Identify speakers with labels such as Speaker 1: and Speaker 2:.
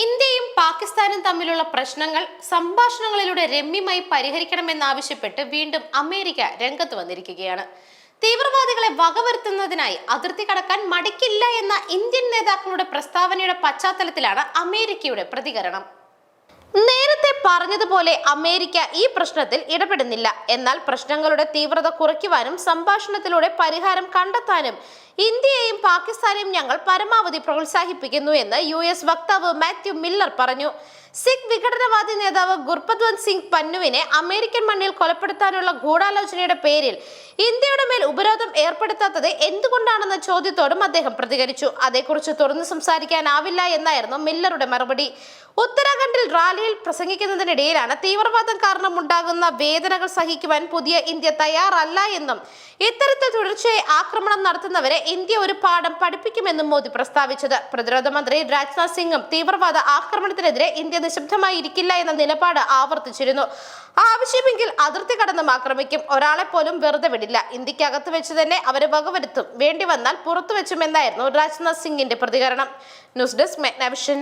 Speaker 1: ഇന്ത്യയും പാകിസ്ഥാനും തമ്മിലുള്ള പ്രശ്നങ്ങൾ സംഭാഷണങ്ങളിലൂടെ രമ്യമായി പരിഹരിക്കണമെന്നാവശ്യപ്പെട്ട് വീണ്ടും അമേരിക്ക രംഗത്ത് വന്നിരിക്കുകയാണ്. തീവ്രവാദികളെ വകവരുത്തുന്നതിനായി അതിർത്തി കടക്കാൻ മടിക്കില്ല എന്ന ഇന്ത്യൻ നേതാക്കളുടെ പ്രസ്താവനയുടെ പശ്ചാത്തലത്തിലാണ് അമേരിക്കയുടെ പ്രതികരണം. നേരത്തെ പറഞ്ഞതുപോലെ അമേരിക്ക ഈ പ്രശ്നത്തിൽ ഇടപെടുന്നില്ല. എന്നാൽ പ്രശ്നങ്ങളുടെ തീവ്രത കുറയ്ക്കുവാനും സംഭാഷണത്തിലൂടെ പരിഹാരം കണ്ടെത്താനും ഇന്ത്യയെയും പാകിസ്ഥാനെയും ഞങ്ങൾ പരമാവധി പ്രോത്സാഹിപ്പിക്കുന്നു എന്ന് യു എസ് വക്താവ് മാത്യു മില്ലർ പറഞ്ഞു. സിഖ് വിഘടനവാദി നേതാവ് ഗുർപത്വന്ത് സിംഗ് പന്നുവിനെ അമേരിക്കൻ മണ്ണിൽ കൊലപ്പെടുത്താനുള്ള ഗൂഢാലോചനയുടെ പേരിൽ ഇന്ത്യയുടെ മേൽ ഉപരോധം ഏർപ്പെടുത്താത്തത് എന്തുകൊണ്ടാണെന്ന ചോദ്യത്തോടും അദ്ദേഹം പ്രതികരിച്ചു. അതേക്കുറിച്ച് തുറന്നു സംസാരിക്കാനാവില്ല എന്നായിരുന്നു മില്ലറുടെ മറുപടി. ഉത്തരാഖണ്ഡിൽ റാലിയിൽ പ്രസംഗിക്കുന്നതിനിടയിലാണ് തീവ്രവാദം കാരണം ഉണ്ടാകുന്ന വേദനകൾ സഹിക്കുവാൻ പുതിയ ഇന്ത്യ തയ്യാറല്ല എന്നും ഇത്തരത്തിൽ തുടർച്ചയായി ആക്രമണം നടത്തുന്നവരെ ഇന്ത്യ ഒരു പാഠം പഠിപ്പിക്കുമെന്നും മോദി പ്രസ്താവിച്ചത്. പ്രതിരോധ മന്ത്രി രാജ്നാഥ് സിംഗും തീവ്രവാദ ആക്രമണത്തിനെതിരെ ഇന്ത്യ നിശബ്ദമായിരിക്കില്ല എന്ന നിലപാട് ആവർത്തിച്ചിരുന്നു. ആവശ്യമെങ്കിൽ അതിർത്തി കടന്നും ആക്രമിക്കും. ഒരാളെ പോലും വെറുതെ വിടില്ല. ഇന്ത്യക്കകത്ത് വെച്ച് തന്നെ അവരെ വകവരുത്തും. വേണ്ടി വന്നാൽ പുറത്തു വെച്ചുമെന്നായിരുന്നു രാജ്നാഥ് സിംഗിന്റെ പ്രതികരണം. News desk മെഗ്നാവിഷൻ.